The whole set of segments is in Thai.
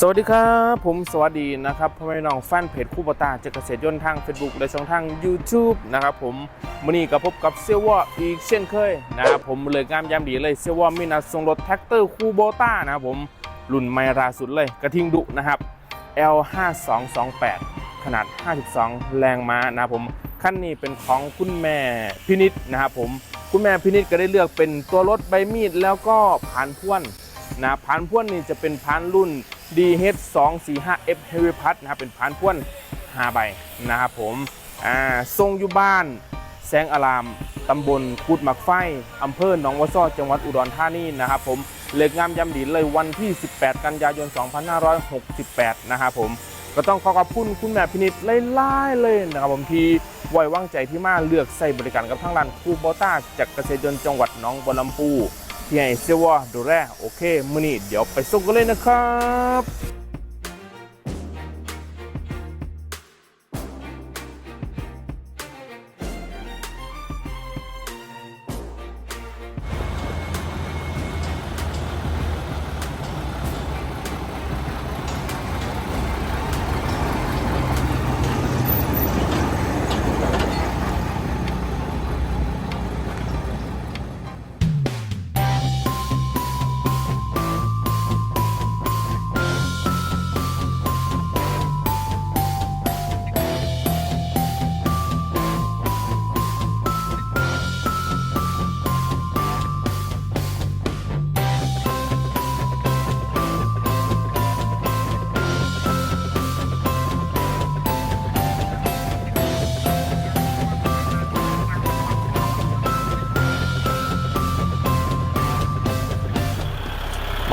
สวัสดีครับ ผมสวัสดีนะครับพ่อแม่น้องแฟนเพจคู่ปตาเจเกษตรยนต์ทาง Facebook และช่องทาง YouTube นะครับผมมื่อนี้ก็พบกับเซียวออีกเช่นเคยนะครับผมเลยงามยามดีเลยเซียวอมีนัดส่งรถแท็กเตอร์คูโบต้านะครับผมรุ่นไมราสุดเลยกระทิงดุนะครับ L5228 ขนาด 52 แรงม้านะครับผมคันนี้เป็นของคุณแม่พินิษนะครับผมคุณแม่พินิษก็ได้เลือกเป็นตัวรถใบมีดแล้วก็ผ่านพ่วนนะพานพ่วนนี่จะเป็นพานรุ่น DH 2 4 5 F Heavy p a s นะครับเป็นพานพ่วน5ใบนะครับผมทรงอยู่บ้าน แสงอารามตำบลกุดหมักไฟอำเภอหนองวัวซ้อจังหวัดอุดรธานีนะครับผมเลิกงามยำดีเลยวันที่ 18 กันยายน 2568 นะครับผมก็ต้องขอขอบคุณคุณแม่พินิษไล่ๆเลยนะครับผมที่ไว้วางใจที่มาเลือกใส่บริการกับทางร้านคูโบต้าจากเกษตรยนต์จังหวัดหนองบัวลำพู ที่ไอเซวาดูแลโอเคมื้อนี้เดี๋ยวไปส่งกันเลยนะครับ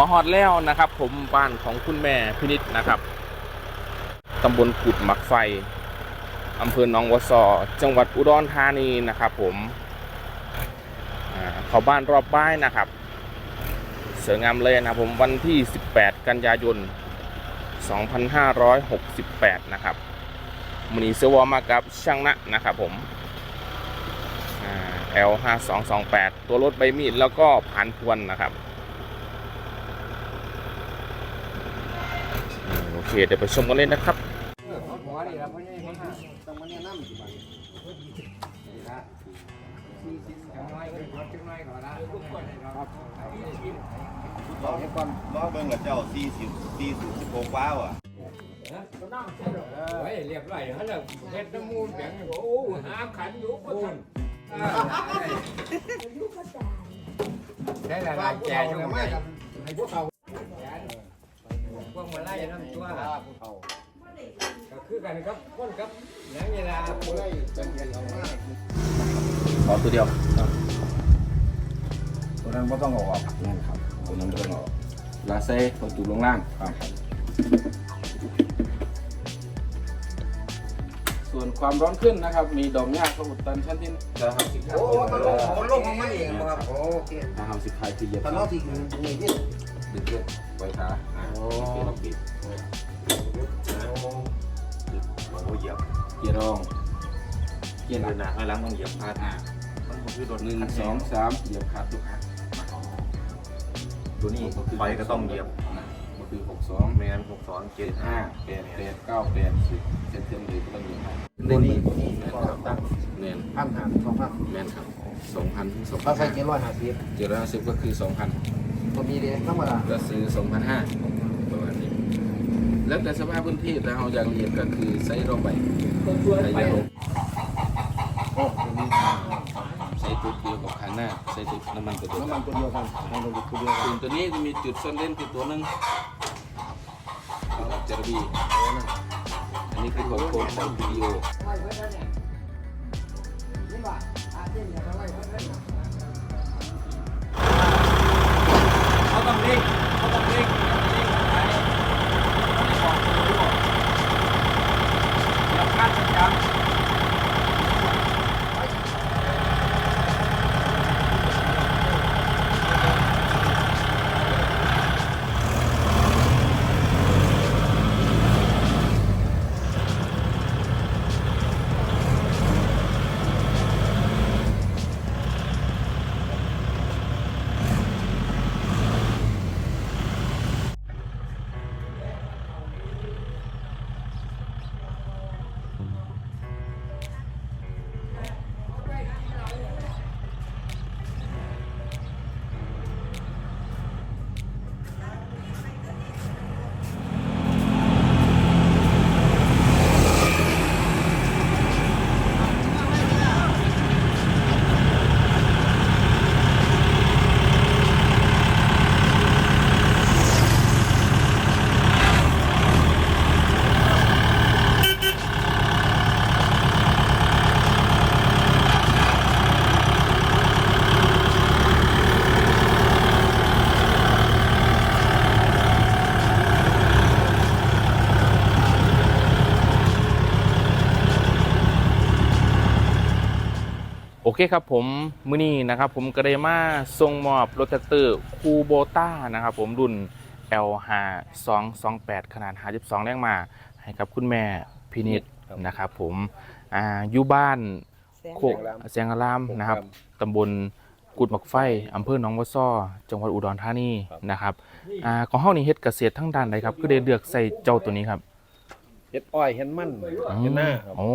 มาฮอดแล้วนะครับ ผมบ้านของคุณแม่พินิษนะครับตำบลกุดหมักไฟอำเภอหนองวัวซอจังหวัดอุดรธานีนะครับ ผมเขาบ้านรอบบ้านนะครับเสืองามเลยนะครับผมวันที่ 18 กันยายน 2568 นะครับมอนีเซวอมากับช่างนะนะครับผม L5228 ตัวรถใบมีดแล้วก็ผ่านพวนนะครับ โอ เคเดี๋ยวไปชมกันเลยนะครับน้องมาแนะนำสิบัดนี่ละสี่สิบจังน้อยก็ได้จังกับเอาเฮ็ดก่อนล้อเบิ่งกับเจ้าสี่สิบสี่สิบสิบหกว้าวอะไว้เรียบร้อยฮะแล้วเฮ็ดน้ำมูลแข็งโอ้หาขันอยู่บ่ทันได้หลายแก่อยู่มากับให้พวกเขาพวกม น้ำตัวพวกเขาก็คือกันครับคนครับอย่างนี้ล่ะผู้ใดเป็นเงินเอามาขอตัวเดียวตัวนั้นบ่ต้องเอาออกนั่นครับตัวนั้นบ่ต้องเอาออกลาเซ่ตัวจุดลงล่างครับส่วนความร้อนขึ้นนะครับ มีดอกหญ้าเขาอุดตันชั้นที่โอ้มันลงมันลงของมันเองบ่ครับโอเคนะครับสิบพายที่เหยียบตอนเราที่นี่ที่ กียร์หเดินันกหน้าให้หลังต้องเหยียบพลาดอ่ามันคือรถหนึ่งสองสามเหยียบขาทุกขาตัวนี้ไปก็ต้องเหยียบนะก็คือหกสองแมนหกสองเจ็เจ็ดดห้าห้าแปดแปดเก้าแปดสิบเซนเซนเลยก็ต้องเหยียบให้ตัวนี้ตัวนี้แมนก็ครับตั้งแมนพันห้าสองพันแมนครับสองพันสองพัถ้านใส่เจ็ดร้อยห้าสิบเจ็ดร้อยห้าสิบก็คือสองพันตัวนี้เด้ธรรมดาก็ซื้อสองพันห้าประมาณนี้ แล้วแต่สภาพพื้นที่แต่เราอยากเรียนก็คือไซส์รอบใบคนชวนใส่ไปยาลงโอ้ ตัวนี้ใส่ตัวเดียวกับคันหน้าใส่ตัวน้ำมันตัวเดียวน้ำมันตัวเดียวกันน้ำมันตัวเดียวกันส่วนตัวนี้จะมีจุดซ่อนเล่นคือตัวหนึงกับจระบีอันนี้คือของโคมของวิดีโอ เคครับผมมื้อนี้นะครับผมก็ได้มาส่งมอบรถแท็กเตอร์คูโบต้านะครับผมรุ่น L5 228 ขนาด 52 แรงมาให้กับคุณแม่พินิษนะครับผมอ่าอยู่บ้านโคกเสียงอารามนะครับตำบลกุดหมักไฟอำเภอหนองวัวซ้อจังหวัดอุดรธานีนะครับอ่าของเฮานี่เฮ็ดเกษตรทั้งด้านใดครับก็ได้เลือกใส่เจ้าตัวนี้ครับเฮ็ดอ้อยเฮ็ดมันเฮ็ดหน้าครับอ๋อ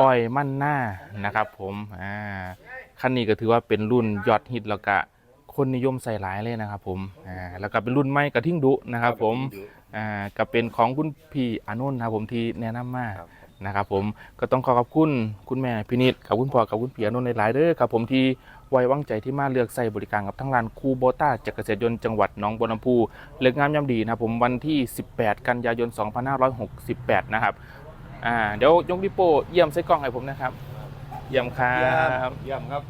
อ้อยมั่นหน้านะครับผมอ่า คันนี้ก็ถือว่าเป็นรุ่นยอดฮิตแล้วก็คนนิยมใส่หลายเลยนะครับผมอ่าแล้วก็เป็นรุ่นใหม่กระทิ่งดุนะครับผมอ่าก็เป็นของคุณพี่อานนนะครับผมที่แนะนำมานะครับผมก็ต้องขอขอบคุณคุณแม่พินิจกับคุณพ่อกับคุณพี่อานนในหลายๆเด้อครับผมที่ไว้วางใจที่มาเลือกใส่บริการกับทั้งร้านคูโบต้าจากเกษตรยนต์จังหวัดหนองบัวลำพูเลือกงามยามดีนะผมวันที่ 18 กันยายน 2568 นะครับอ่าเดี๋ยวยกดิโป้เยี่ยมใส่กล้องให้ผมนะครับ เยี่ยมครับ เยี่ครับ